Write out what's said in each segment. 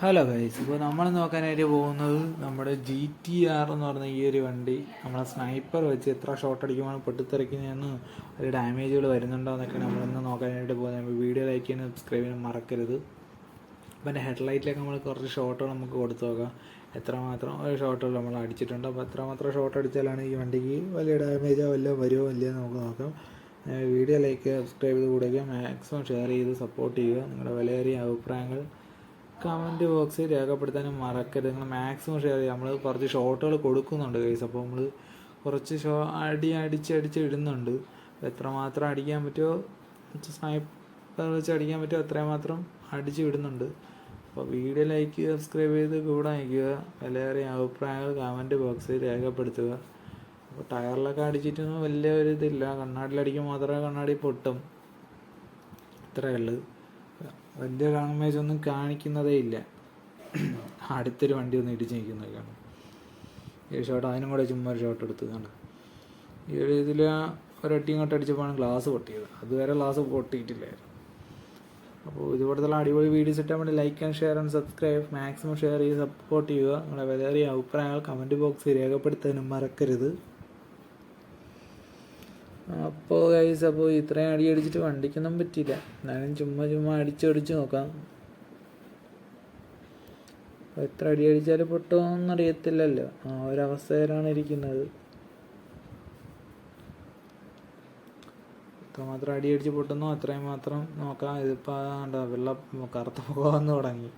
Hello guys ഇപ്പോൾ നമ്മൾ നോക്കാനായിട്ട് പോകുന്നത് നമ്മുടെ ജി ടി ആർ എന്ന് പറഞ്ഞ ഈ ഒരു വണ്ടി. നമ്മളെ സ്നൈപ്പർ വെച്ച് എത്ര ഷോട്ട് അടിക്കുമ്പോൾ പൊട്ടിത്തെറിക്കുന്നതെന്ന് ഒരു ഡാമേജുകൾ വരുന്നുണ്ടോ എന്നൊക്കെ നമ്മളിന്ന് നോക്കാനായിട്ട് പോകുന്നത്. വീഡിയോ ലൈക്ക് ചെയ്യാനും സബ്സ്ക്രൈബ് ചെയ്യാനും മറക്കരുത്. അപ്പോൾ എന്റെ ഹെഡ്ലൈറ്റിലൊക്കെ നമ്മൾ കുറച്ച് ഷോട്ടുകൾ നമുക്ക് കൊടുത്തു നോക്കാം. എത്രമാത്രം ഷോട്ടുകൾ നമ്മൾ അടിച്ചിട്ടുണ്ട്. അപ്പോൾ എത്രമാത്രം ഷോട്ട് അടിച്ചാലാണ് ഈ വണ്ടിക്ക് വലിയ ഡാമേജോ വല്ലതോ വരുമോ ഇല്ലയോ നമുക്ക് നോക്കാം. വീഡിയോ ലൈക്ക് സബ്സ്ക്രൈബ് ചെയ്ത് കൂടുക മാക്സിമം ഷെയർ ചെയ്ത് സപ്പോർട്ട് ചെയ്യുക. നിങ്ങളുടെ വിലയേറിയ അഭിപ്രായങ്ങൾ കമന്റ് ബോക്സിൽ രേഖപ്പെടുത്താനും മറക്കരുത്. നിങ്ങൾ മാക്സിമം ഷെയർ ചെയ്യുക. നമ്മൾ കുറച്ച് ഷോട്ടുകൾ കൊടുക്കുന്നുണ്ട് കേസ് അപ്പോൾ നമ്മൾ കുറച്ച് ഷോ അടി അടിച്ച് അടിച്ച് ഇടുന്നുണ്ട്. എത്രമാത്രം അടിക്കാൻ പറ്റുമോ സ്നൈപ്പർ വെച്ച് അടിക്കാൻ പറ്റുമോ അത്രയും മാത്രം അടിച്ച് ഇടുന്നുണ്ട്. അപ്പോൾ വീഡിയോ ലൈക്ക് ചെയ്യുക സബ്സ്ക്രൈബ് ചെയ്ത് കൂടെ അയക്കുക എല്ലാവരെയും അഭിപ്രായങ്ങൾ കമന്റ് ബോക്സിൽ രേഖപ്പെടുത്തുക. അപ്പോൾ ടയറിലൊക്കെ അടിച്ചിട്ടൊന്നും വലിയ ഒരു ഇതില്ല. കണ്ണാടിയിലടിക്കുമ്പോൾ മാത്രമേ കണ്ണാടി പൊട്ടും. ഇത്രയേ ഉള്ളൂ. വലിയ ഡാമേജ് ഒന്നും കാണിക്കുന്നതേ ഇല്ല. അടുത്തൊരു വണ്ടി ഒന്ന് ഇടിച്ച് നിൽക്കുന്നതൊക്കെയാണ് ഈ ഷോട്ട് അതിനും കൂടെ ചുമ്മാ ഒരു ഷോട്ട് എടുത്തു കണ്ട് ഈ ഒരു ഇതിൽ ഒരട്ടി ഇങ്ങോട്ട് അടിച്ചപ്പോഴാണ് ഗ്ലാസ് പൊട്ടിയത്. അതുവരെ ഗ്ലാസ് പൊട്ടിയിട്ടില്ലായിരുന്നു. അപ്പോൾ ഇതുപോലത്തെ അടിപൊളി വീഡിയോസ് ഇട്ടാൽ വേണ്ടി like and share and subscribe maximum share ചെയ്ത് സപ്പോർട്ട് ചെയ്യുക. നിങ്ങളുടെ വിലയേറിയ അഭിപ്രായങ്ങൾ കമന്റ് ബോക്സിൽ രേഖപ്പെടുത്താനും മറക്കരുത്. അപ്പോൾ ഗൈസ് അപ്പോൾ ഇത്രയും അടി അടിച്ചിട്ട് വണ്ടിക്കൊന്നും പറ്റിയില്ല. എന്നാലും ചുമ്മാ ചുമ്മാ അടിച്ചടിച്ച് നോക്കാം. എത്ര അടി അടിച്ചാലും പൊട്ടുമെന്ന് അറിയത്തില്ലല്ലോ. ആ ഒരവസ്ഥയിലാണ് ഇരിക്കുന്നത്. എത്രമാത്രം അടി അടിച്ച് പൊട്ടുന്നോ അത്രയും മാത്രം നോക്കാം. ഇതിപ്പോൾ കറുത്ത പോകാൻ തുടങ്ങി.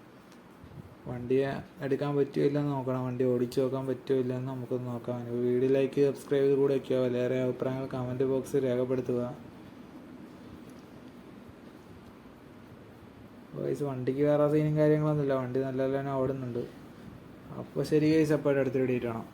വണ്ടിയെ എടുക്കാൻ പറ്റുമോ ഇല്ലെന്ന് നോക്കണം. വണ്ടി ഓടിച്ചു നോക്കാൻ പറ്റുമോ ഇല്ലെന്ന് നമുക്കൊന്ന് നോക്കാം. വീഡിയോ ലൈക്ക് സബ്സ്ക്രൈബ് ചെയ്ത് കൂടെ വയ്ക്കുക വേറെ അഭിപ്രായങ്ങൾ കമന്റ് ബോക്സിൽ രേഖപ്പെടുത്തുക. വയസ്സ് വണ്ടിക്ക് വേറെ സീനും കാര്യങ്ങളൊന്നുമില്ല. വണ്ടി നല്ല തന്നെ ഓടുന്നുണ്ട്. അപ്പോൾ ശരി കേസ് അപ്പോൾ അടുത്ത വീഡിയോ കാണാം.